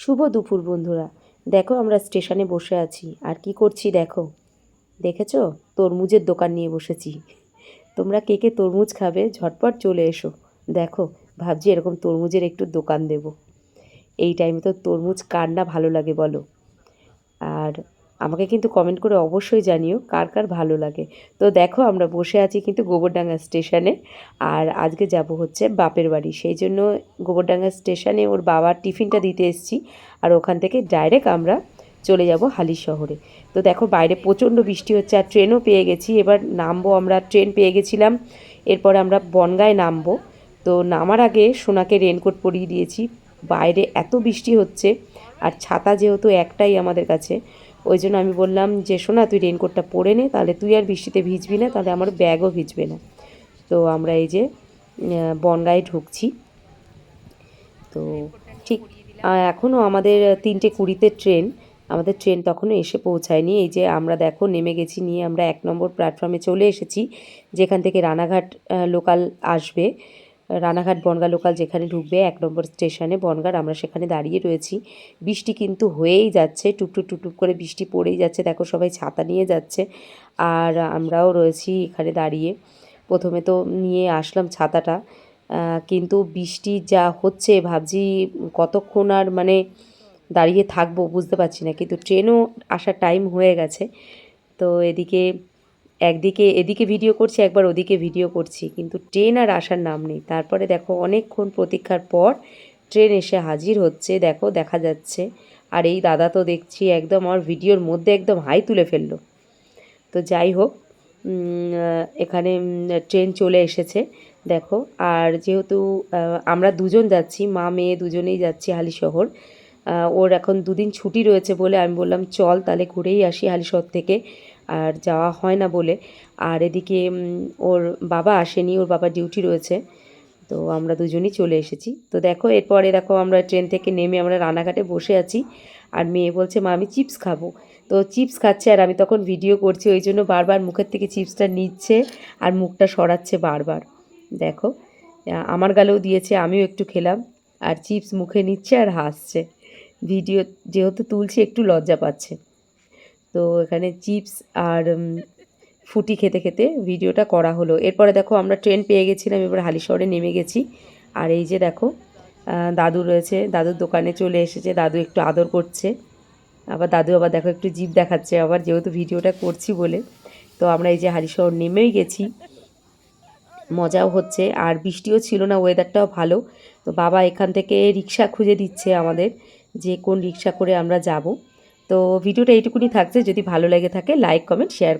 শুভ দুপুর, বন্ধুরা। দেখো, আমরা স্টেশনে বসে আছি। আর কি করছি দেখো? দেখেছ? তরমুজের দোকান নিয়ে বসেছি। তোমরা কে কে তরমুজ খাবে, ঝটপট চলে এসো। দেখো, ভাবছি এরকম তরমুজের একটু দোকান দেব। এই টাইমে তো তরমুজ কার না ভালো লাগে বলো? আর আমাকে কিন্তু কমেন্ট করে অবশ্যই জানিও কার কার ভালো লাগে। তো দেখো আমরা বসে আছি কিন্তু গোবরডাঙ্গা স্টেশনে আর আজকে যাব হচ্ছে বাপের বাড়ি। সেই জন্য গোবরডাঙ্গা স্টেশনে ওর বাবার টিফিনটা দিতে এসেছি, আর ওখান থেকে ডাইরেক্ট আমরা চলে যাব হালি শহরে। তো দেখো বাইরে প্রচণ্ড বৃষ্টি হচ্ছে, আর ট্রেনও পেয়ে গেছি। এবার নামবো আমরা ট্রেন পেয়ে গেছিলাম। এরপর আমরা বনগায় নামবো। তো নামার আগে সোনাকে রেনকোট পরিয়ে দিয়েছি। বাইরে এত বৃষ্টি হচ্ছে, আর ছাতা যেহেতু একটাই আমাদের কাছে ওই জন্য আমি বললাম যে, শোনা, তুই রেনকোটটা পরে নে, তাহলে তুই আর বৃষ্টিতে ভিজবি না, তাহলে আমার ব্যাগও ভিজবে না। তো আমরা এই যে বনগাঁয়ে ঢুকছি। তো ঠিক এখনও আমাদের তিনটে কুড়িতে ট্রেন, আমাদের ট্রেন তখনও এসে পৌঁছায়নি। এই যে আমরা দেখো, নেমে গেছি, নিয়ে আমরা এক নম্বর প্ল্যাটফর্মে চলে এসেছি, যেখান থেকে রানাঘাট লোকাল আসবে। রানাঘাট বনগা লোকাল যেখানে ঢুকবে, এক নম্বর স্টেশনে বনগার, আমরা সেখানে দাঁড়িয়ে রয়েছি। বৃষ্টি কিন্তু হয়েই যাচ্ছে টুপটুপ টুপটুপ করে বৃষ্টি পড়েই যাচ্ছে। দেখো সবাই ছাতা নিয়ে যাচ্ছে, আর আমরাও রয়েছি এখানে দাঁড়িয়ে। প্রথমে তো নিয়ে আসলাম ছাতাটা কিন্তু বৃষ্টি যা হচ্ছে ভাবছি কতক্ষণ আর মানে দাঁড়িয়ে থাকব বুঝতে পারছি না, কিন্তু ট্রেনও আসার টাইম হয়ে গেছে। তো এদিকে একদিকে এদিকে ভিডিও করছি একবার ওদিকে ভিডিও করছি। কিন্তু ট্রেন আর আসার নাম নেই। তারপরে দেখো অনেকক্ষণ প্রতীক্ষার পর ট্রেন এসে হাজির হচ্ছে। দেখো দেখা যাচ্ছে। আর এই দাদা তো দেখছি একদম আমার ভিডিওর মধ্যে একদম হাই তুলে ফেলল। তো যাই হোক এখানে ট্রেন চলে এসেছে। দেখো আর যেহেতু আমরা দুজন যাচ্ছি মা মেয়ে দুজনেই যাচ্ছি হালিশহর আহ, ওর এখন দুদিন ছুটি রয়েছে বলে আমি বললাম চল তাহলে ঘুরেই আসি হালিশহর থেকে। আর যাওয়া হয় না বলে। আর এদিকে ওর বাবা আসেনি, ওর বাবার ডিউটি রয়েছে। তো আমরা দুজনই চলে এসেছি। তো দেখো, এরপরে দেখো আমরা ট্রেন থেকে নেমে আমরা রানাঘাটে বসে আছি। আর মেয়ে বলছে, মা, আমি চিপস খাব। তো চিপস খাচ্ছে আর আমি তখন ভিডিও করছি, ওই জন্য বারবার মুখের থেকে চিপসটা নিচ্ছে আর মুখটা সরাচ্ছে বারবার। দেখো আমার গালেও দিয়েছে, আমিও একটু খেলাম। আর চিপস মুখে নিচ্ছে আর হাসছে। ভিডিও যেহেতু তুলছি, একটু লজ্জা পাচ্ছে। তো এখানে চিপস আর ফুটি খেতে খেতে ভিডিওটা করা হলো। এরপরে দেখো আমরা ট্রেন পেয়ে গেছিলাম, এবার হালিশহরে নেমে গেছি। আর এই যে দেখো দাদু রয়েছে, দাদুর দোকানে চলে এসেছে, দাদু একটু আদর করছে। আবার দাদু আবার দেখো একটু জিভ দেখাচ্ছে, আবার যেহেতু ভিডিওটা করছি বলে। তো আমরা এই যে হালিশহর নেমেই গেছি। মজাও হচ্ছে, আর বৃষ্টিও ছিল না ওয়েদারটাও ভালো। তো বাবা এখান থেকে রিক্সা খুঁজে দিচ্ছে আমাদের, যে কোন রিক্সা করে আমরা যাব। তো ভিডিওটা এইটুকুনি থাকছে। যদি ভালো লেগে থাকে লাইক কমেন্ট শেয়ার